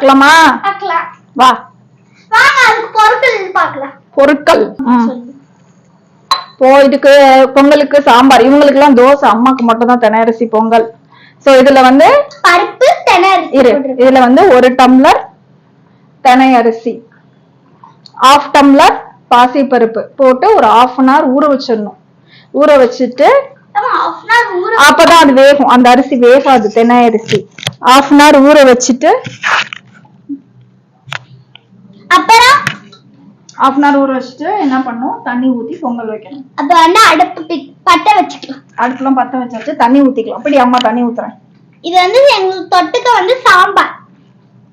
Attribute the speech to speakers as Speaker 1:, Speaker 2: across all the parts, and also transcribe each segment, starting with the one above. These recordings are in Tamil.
Speaker 1: பார்க்கலாமா?
Speaker 2: பார்க்கலாம்.
Speaker 1: வா.
Speaker 2: வாங்க அதுக்கு பொருட்கள் பார்க்கலாம்.
Speaker 1: பொருட்கள். ம். இப்போ இதுக்கு பொங்கலுக்கு சாம்பார். இவங்களுக்கு எல்லாம் தோசை அம்மாக்கு மட்டும் தான் தெனரிசி பொங்கல். சோ இதுல வந்து
Speaker 2: பருப்பு
Speaker 1: இரு. இதுல வந்து ஒரு டம்ளர் தெனை அரிசி ஆஃப் டம்ளர் பாசிப்பருப்பு போட்டு ஒரு ஆஃப் அன் ஹவர் ஊற வச்சிடணும். ஊற வச்சுட்டு அப்பதான் அது வேகும். அந்த அரிசி வேகாது தெனை அரிசி ஆஃப் அன் ஹவர் ஊற வச்சுட்டு ஆஃப் அன் ஹவர் ஊற வச்சுட்டு என்ன பண்ணும்? தண்ணி ஊத்தி பொங்கல் வைக்கணும்.
Speaker 2: அப்ப வந்து அடுப்பு பி- பத்த வச்சுக்கலாம்.
Speaker 1: அடுப்புலாம் பத்த வச்சாச்சு தண்ணி ஊத்திக்கலாம். இப்படி அம்மா தண்ணி ஊத்துறேன்.
Speaker 2: இது வந்து எங்களுக்கு தொட்டுக்க வந்து சாம்பார்.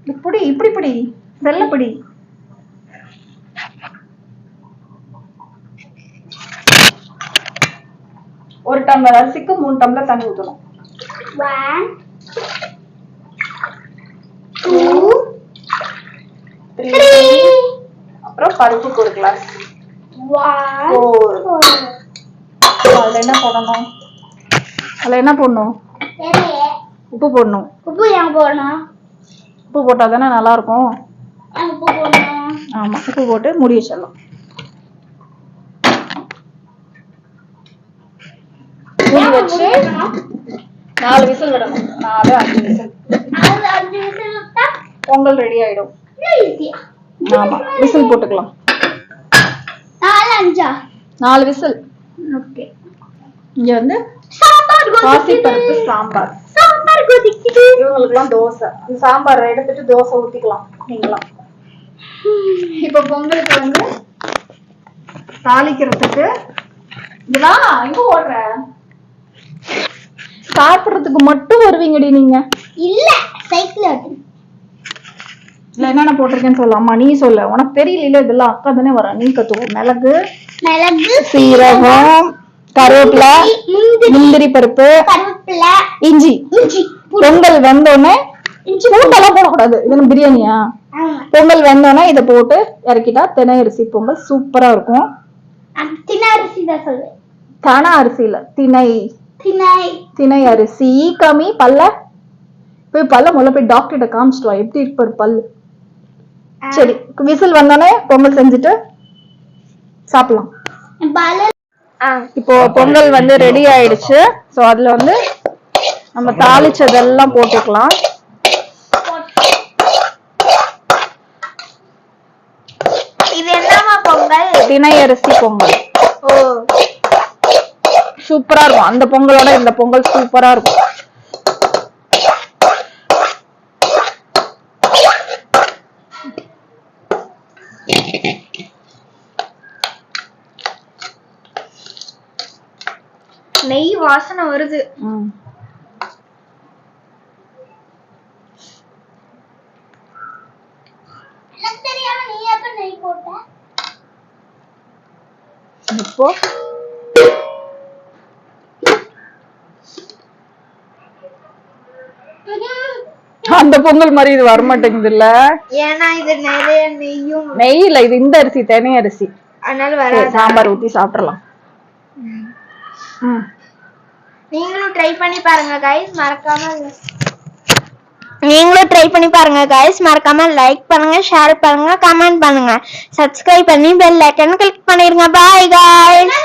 Speaker 1: இப்படி இப்படி இப்படி வெள்ளப்படி ஒரு டம்ளர் அரிசிக்கு மூணு டம்ளர் தண்ணி ஊத்தணும்.
Speaker 2: One two. த்ரீ
Speaker 1: பருப்புக்கு ஒரு கிளாஸ் அதுல என்ன போடணும்? அதுல என்ன போடணும்? உப்பு போடணும்.
Speaker 2: உப்பு ஏன் போடணும்?
Speaker 1: உப்பு போட்டா தானே நல்லா இருக்கும்
Speaker 2: ஏன் உப்பு போடணும்.
Speaker 1: ஆமா உப்பு போட்டு மூடி வச்சிடலாம். மூடி வச்சு நாலு விசில் விடணும். நாலு அஞ்சு விசில். பொங்கல் ரெடி ஆயிடும். ஆமா விசில் போட்டுக்கலாம்.
Speaker 2: நாலு அஞ்சா?
Speaker 1: நாலு விசில்.
Speaker 2: ஓகே.
Speaker 1: இங்க வந்து
Speaker 2: சாம்பார்
Speaker 1: பாசி பருப்பு சாம்பார்.
Speaker 2: சாம்பார் கொதிக்குது.
Speaker 1: இவங்களுக்குலாம் தோசை. இந்த சாம்பார் எடுத்துட்டு தோசை ஊத்திக்கலாம் நீங்களாம். இப்ப பொங்கலுக்கு வந்து தாளிக்கிறதுக்கு இதெல்லாம் எங்க ஓடுற? சாப்பிடுறதுக்கு மட்டும் வருவீங்கடி நீங்க.
Speaker 2: இல்ல சைக்கிள்
Speaker 1: என்னென்ன போட்டிருக்கேன்னு சொல்லலாமா நீ சொல்ல. உனக்கு தெரியல இதெல்லாம் அக்கா தானே வர. நீ கத்துவோம் மிளகு
Speaker 2: மிளகு
Speaker 1: சீரகம் கருவேப்பிலை
Speaker 2: முந்திரி
Speaker 1: பருப்பு இஞ்சி. பொங்கல் வெந்தோடனே
Speaker 2: இஞ்சி
Speaker 1: பூண்டெல்லாம் போடக்கூடாது. இது என்ன பிரியாணியா? பொங்கல் வெந்தோடனே இதை போட்டு இறக்கிட்டா தினை அரிசி பொங்கல் சூப்பரா இருக்கும்.
Speaker 2: தின
Speaker 1: அரிசியில திணை
Speaker 2: திணை
Speaker 1: அரிசி கம்மி பல்ல. போய் பல்ல முதல்ல போய் டாக்டர்கிட்ட காமிச்சிட்டு வா. எப்படி இருப்பாரு பல்லு? சரி விசில் வந்தோடனே பொங்கல் செஞ்சுட்டு சாப்பிடலாம். இப்போ பொங்கல் வந்து ரெடி ஆயிடுச்சு. சோ அதுல வந்து நம்ம தாளிச்சதெல்லாம் போட்டுக்கலாம்.
Speaker 2: இது என்னமா பொங்கல்?
Speaker 1: அரிசி பொங்கல். சூப்பரா இருக்கும். அந்த பொங்கலோட இந்த பொங்கல் சூப்பரா இருக்கும்.
Speaker 2: நெய் வாசனை வருது.
Speaker 1: இப்போ? அந்த பொங்கல் மாதிரி இது வரமாட்டேங்குது இல்ல
Speaker 2: ஏன்னா இது நிறைய நெய்யும்.
Speaker 1: நெய் இல்ல இது இந்த அரிசி தினை அரிசி.
Speaker 2: அதனால
Speaker 1: சாம்பார் ஊத்தி சாப்பிடலாம் ம்.
Speaker 2: நீங்களும் ட்ரை பண்ணி பாருங்க கைஸ் மறக்காம நீங்களும் ட்ரை பண்ணி பாருங்க கைஸ் மறக்காம லைக் பண்ணுங்க ஷேர் பண்ணுங்க கமெண்ட் பண்ணுங்க. சப்ஸ்கிரைப் பண்ணி பெல் ஐக்கன் கிளிக் பண்ணிருங்க. பாய் guys.